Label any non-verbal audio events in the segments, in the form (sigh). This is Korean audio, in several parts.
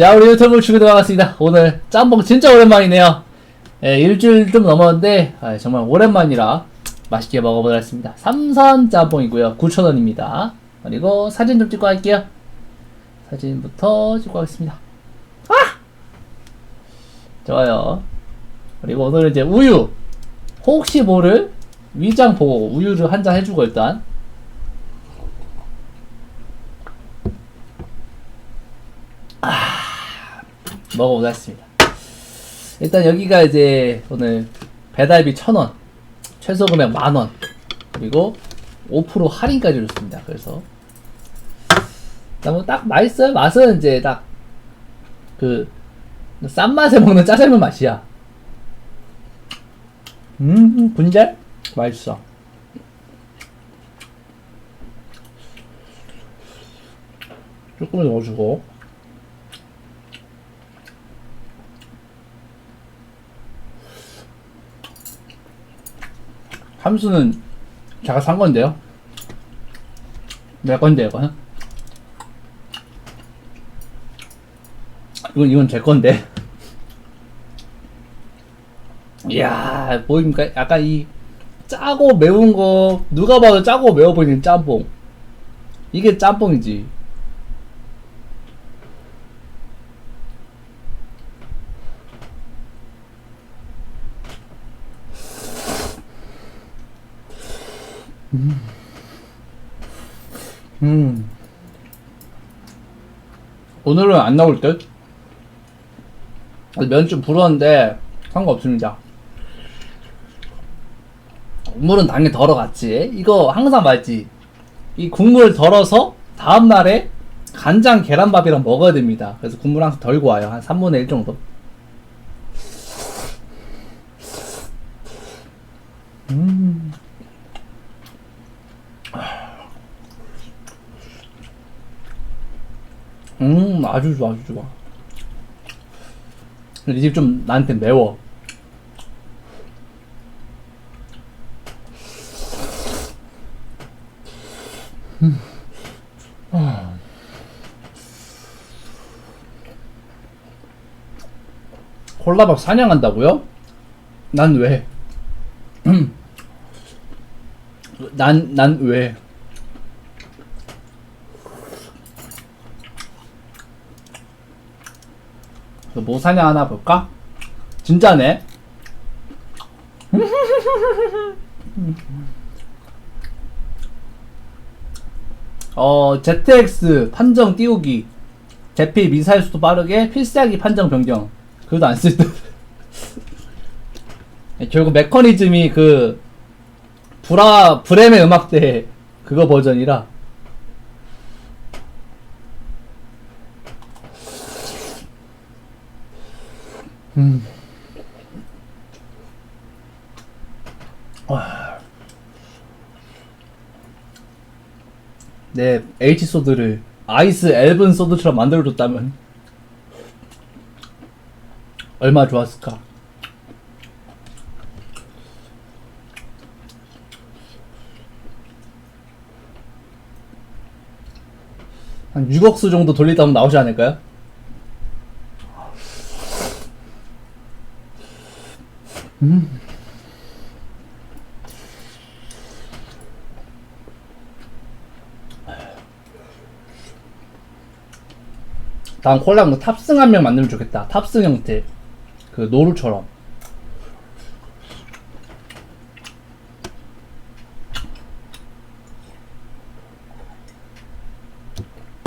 자, 우리 유튜브 주기도 반갑습니다. 오늘 짬뽕 진짜 오랜만이네요. 예, 일주일 좀 넘었는데, 아, 정말 오랜만이라 맛있게 먹어보도록 하겠습니다. 삼선 짬뽕이고요. 9,000원입니다. 그리고 사진 좀 찍고 할게요. 사진부터 찍고 하겠습니다. 아! 좋아요. 그리고 오늘은 이제 우유. 혹시 모를 위장 보고 우유를 한 잔 해주고 일단. 먹어보도록 하겠습니다. 일단 여기가 이제 오늘 배달비 1000원, 최소 금액 만원, 그리고 5% 할인까지 줬습니다. 그래서 뭐딱 맛있어요. 맛은 이제 딱 그 싼 맛에 먹는 짜장면 맛이야. 음, 분잘 맛있어. 조금 넣어주고. 함수는 제가 산 건데요. 내 건데 이거는. 이건 이건 제 건데. 이야 보입니까? 약간 이 짜고 매운 거 누가 봐도 짜고 매워 보이는 짬뽕. 이게 짬뽕이지. 음. 오늘은 안 나올 듯? 면 좀 불었는데 상관없습니다. 국물은 당연히 덜어갔지. 이거 항상 말지. 이 국물 덜어서 다음날에 간장 계란밥이랑 먹어야 됩니다. 그래서 국물 항상 덜고 와요. 한 3분의 1 정도. 음. 음, 아주 좋아, 아주 좋아. 근데 이 집 좀 나한테 매워. 음. 아. 콜라밥 사냥한다고요? 난 왜? (clears throat) 난, 난 왜? 뭐 사냐 하나 볼까? 진짜네. 어, ZX 판정 띄우기. 대피 미사일 수도 빠르게 필살기 판정 변경. 그래도 안 쓸 듯. (laughs) 결국 메커니즘이 그 브라 브렘의 음악대 그거 버전이라 음. 와. 내 H 소드를 아이스 앨븐 소드처럼 만들어줬다면 얼마나 좋았을까. 한 6억수 정도 돌리다 보면 나오지 않을까요? 다음 콜라보 탑승 한 명 만들면 좋겠다. 탑승 형태. 그 노루처럼.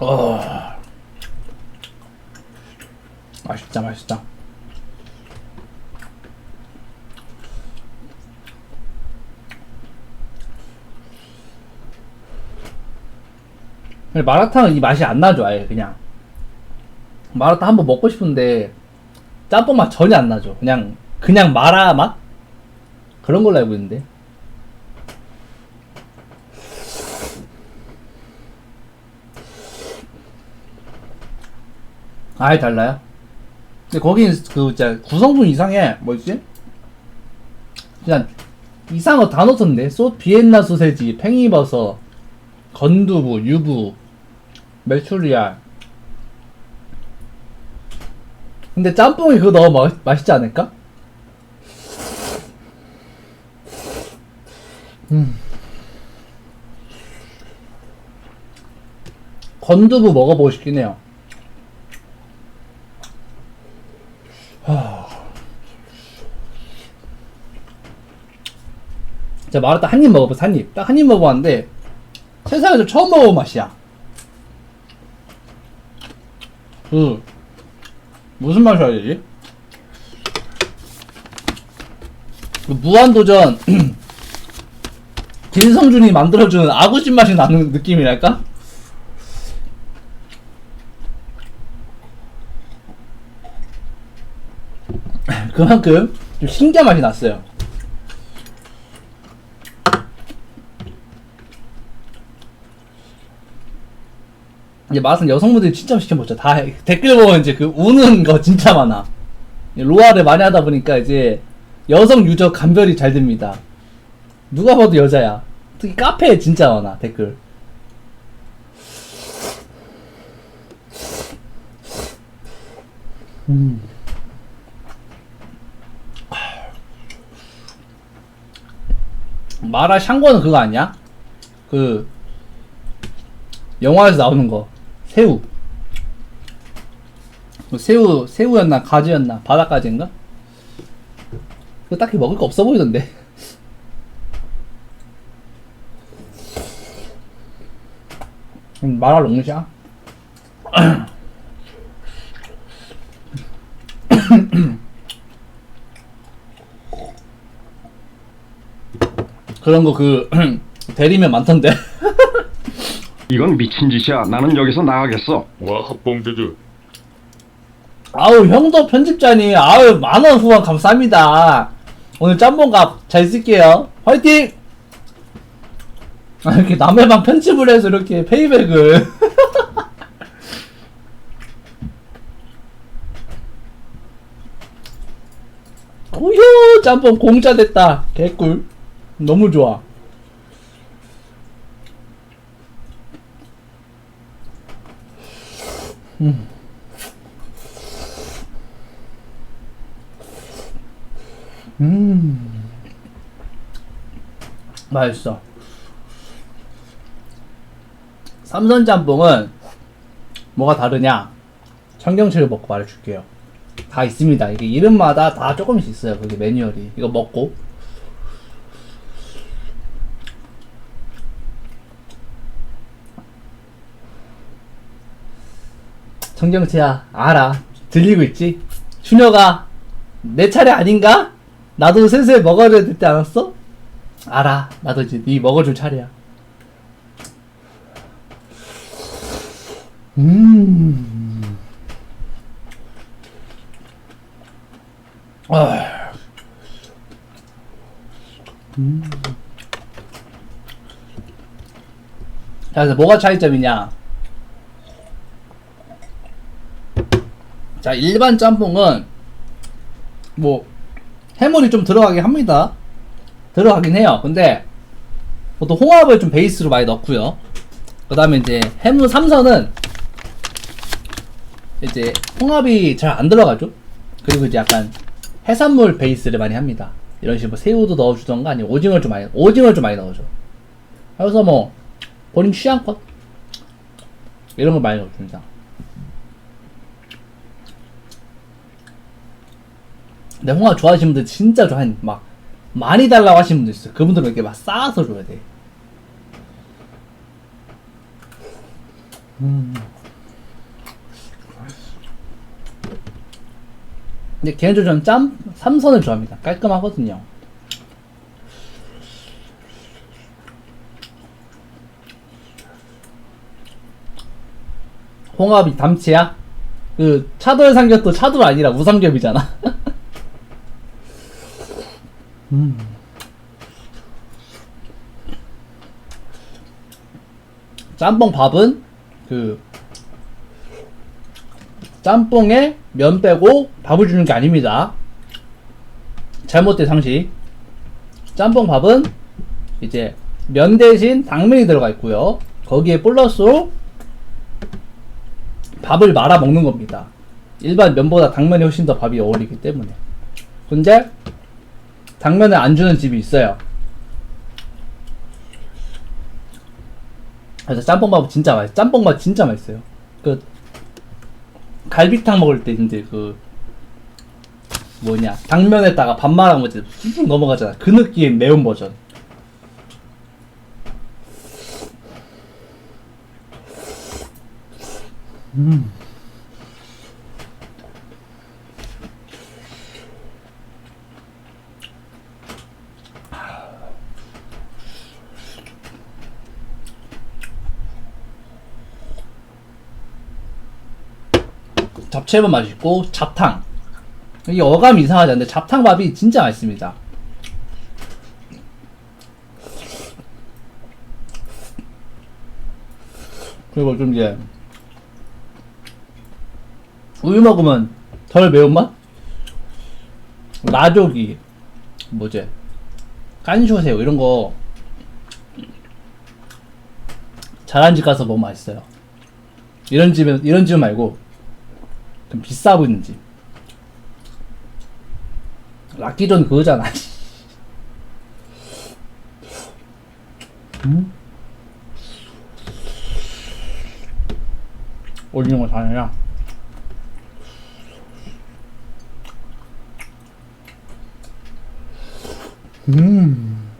어. 맛있다, 맛있다. 마라탕은 이 맛이 안 나죠, 아예 그냥. 마라탕 한번 먹고 싶은데 짬뽕 맛 전혀 안 나죠. 그냥 그냥 마라 맛 그런 걸로 알고 있는데. 아예 달라요? 근데 거긴 그 진짜 구성분 이상해 뭐지? 그냥 이상한 거 다 넣던데 소 비엔나 소세지, 팽이버섯, 건두부, 유부, 메추리알 근데 짬뽕이 그거 너무 맛, 맛있지 않을까? 음. 건두부 먹어보고 싶긴 해요. 하... 제가 말했다 한입 먹어봤어 한 입. 딱 한 입 먹어봤는데 세상에서 처음 먹어본 맛이야. 그 무슨 맛이야 되지? 그 무한도전 (clears throat) 김성준이 만들어주는 아구찜 맛이 나는 느낌이랄까? (clears throat) 그만큼 좀 신기한 맛이 났어요. 이제 맛은 여성분들이 진짜 시켜 먹죠. 다 댓글 보면 이제 그 우는 거 진짜 많아. 로아를 많이 하다 보니까 이제 여성 유저 감별이 잘 됩니다. 누가 봐도 여자야. 특히 카페에 진짜 많아 댓글. 음. 마라 샹궈는 그거 아니야? 그 영화에서 나오는 거 새우. 뭐 새우 새우였나 가지였나 바닷가지인가? 그 딱히 먹을 거 없어 보이던데. 음, 마라 롱샤 (coughs) 그런 거 그 (coughs) 대리면 많던데 이건 미친 짓이야. 나는 여기서 나가겠어. 와 합봉주주 아우 형도 편집자니. 아우 만원 후원 감사합니다. 오늘 짬뽕값 잘 쓸게요. 화이팅! 아 이렇게 남의 방 편집을 해서 이렇게 페이백을. (laughs) 오효 짬뽕 공짜 됐다. 개꿀. 너무 좋아 음. 맛있어. 삼선 짬뽕은 뭐가 다르냐? 청경채를 먹고 말해줄게요. 다 있습니다. 이게 이름마다 다 조금씩 있어요. 그게 매뉴얼이. 이거 먹고 청경채야 알아 들리고 있지 준혁아 내 차례 아닌가? 나도 슬슬 먹어줘야 되지 않았어? 알아 나도 이제 네 먹어줄 차례야 음 아. 음. 자, 그래서 뭐가 차이점이냐? 자, 일반 짬뽕은 뭐 해물이 좀 들어가긴 합니다. 들어가긴 해요. 근데 보통 홍합을 좀 베이스로 많이 넣고요. 그 다음에 이제 해물 삼선은 이제 홍합이 잘 안 들어가죠. 그리고 이제 약간 해산물 베이스를 많이 합니다. 이런 식으로 뭐 새우도 넣어주던가 아니면 오징어를 좀 많이 오징어를 좀 많이 넣어줘. 그래서 뭐 본인 취향껏 이런 걸 많이 넣어줍니다. 근데 홍합 좋아하시는 분들 진짜 좋아하는 막 많이 달라고 하시는 분들 있어요. 그분들은 이렇게 막 쌓아서 줘야 돼. 음. 근데 개인적으로 저는 짬 삼선을 좋아합니다. 깔끔하거든요. 홍합이 담치야? 그 차돌 삼겹도 차돌 아니라 우삼겹이잖아. (laughs) 음. 짬뽕 밥은 그 짬뽕에 면 빼고 밥을 주는 게 아닙니다. 잘못된 상식. 짬뽕 밥은 이제 면 대신 당면이 들어가 있고요. 거기에 플러스로 밥을 말아 먹는 겁니다. 일반 면보다 당면이 훨씬 더 밥이 어울리기 때문에. 근데 당면을 안 주는 집이 있어요. 그래서 짬뽕밥 진짜 맛있. 짬뽕밥 진짜 맛있어요. 그 갈비탕 먹을 때 이제 그 뭐냐 당면에다가 밥 말아 쑥 넘어가잖아. 그 느낌 매운 버전. 음. 잡채밥 맛있고 잡탕. 이게 어감이 이상하지 않는데 잡탕밥이 진짜 맛있습니다. 그리고 좀 이제 우유 먹으면 덜 매운맛? 라조기 뭐지 깐쇼새우 이런 거 잘한 집 가서 먹으면 맛있어요. 이런 집은 이런 집 말고 좀 비싸 보이는 집 락기전 그거잖아 음? 오징어 잘해야 음.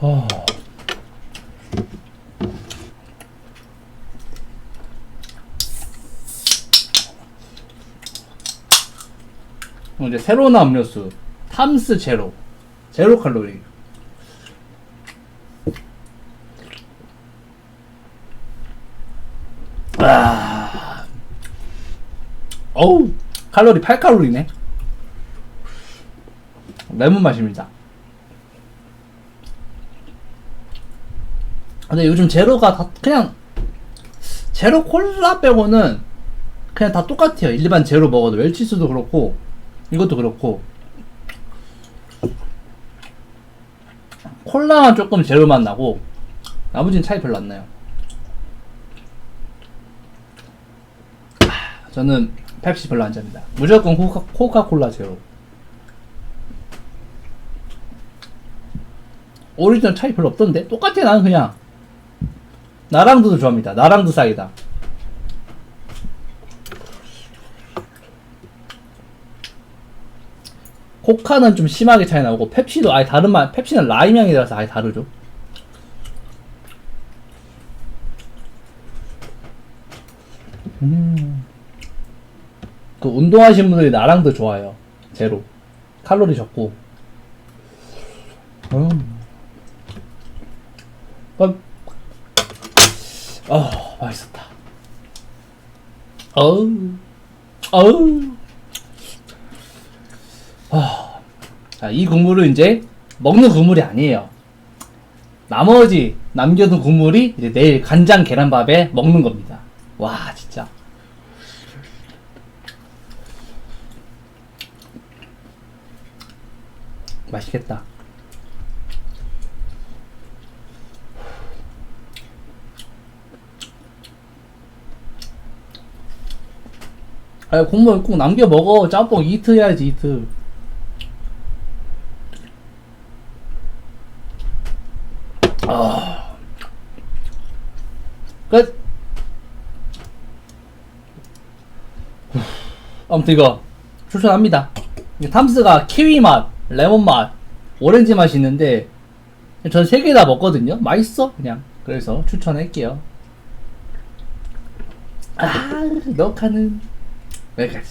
아. 그럼 이제 새로 나온 음료수 탐스 제로 제로 칼로리. 아. 어우 칼로리 8칼로리네. 레몬 맛입니다. 근데 요즘 제로가 다 그냥 제로 콜라 빼고는 그냥 다 똑같아요. 일반 제로 먹어도 웰치스도 그렇고 이것도 그렇고. 콜라만 조금 제로 맛 나고 나머지는 차이 별로 안 나요. 아, 저는 펩시 별로 안 잡니다. 무조건 코카, 코카콜라 제로. 오리지널 차이 별로 없던데? 똑같아 나는 그냥. 나랑도 좋아합니다. 나랑도 사이다 코카는 좀 심하게 차이 나고 펩시도 아예 다른 맛 펩시는 라임 향이라서 아예 다르죠. 음. 그 운동하시는 분들이 나랑도 좋아요. 제로. 칼로리 적고. 음. 어, 어 맛있었다. 어우 어우 아, 자, 이 국물은 이제 먹는 국물이 아니에요. 나머지 남겨둔 국물이 이제 내일 간장 계란밥에 먹는 겁니다. 와, 진짜. 맛있겠다. 아, 국물 꼭 남겨 먹어. 짬뽕 이트 해야지, 이트. 아. 끝. 아무튼 이거 추천합니다. 탐스가 키위 맛, 레몬 맛, 오렌지 맛이 있는데 전 세 개 다 먹거든요. 맛있어 그냥. 그래서 추천할게요. 아, 녹화는 여기까지.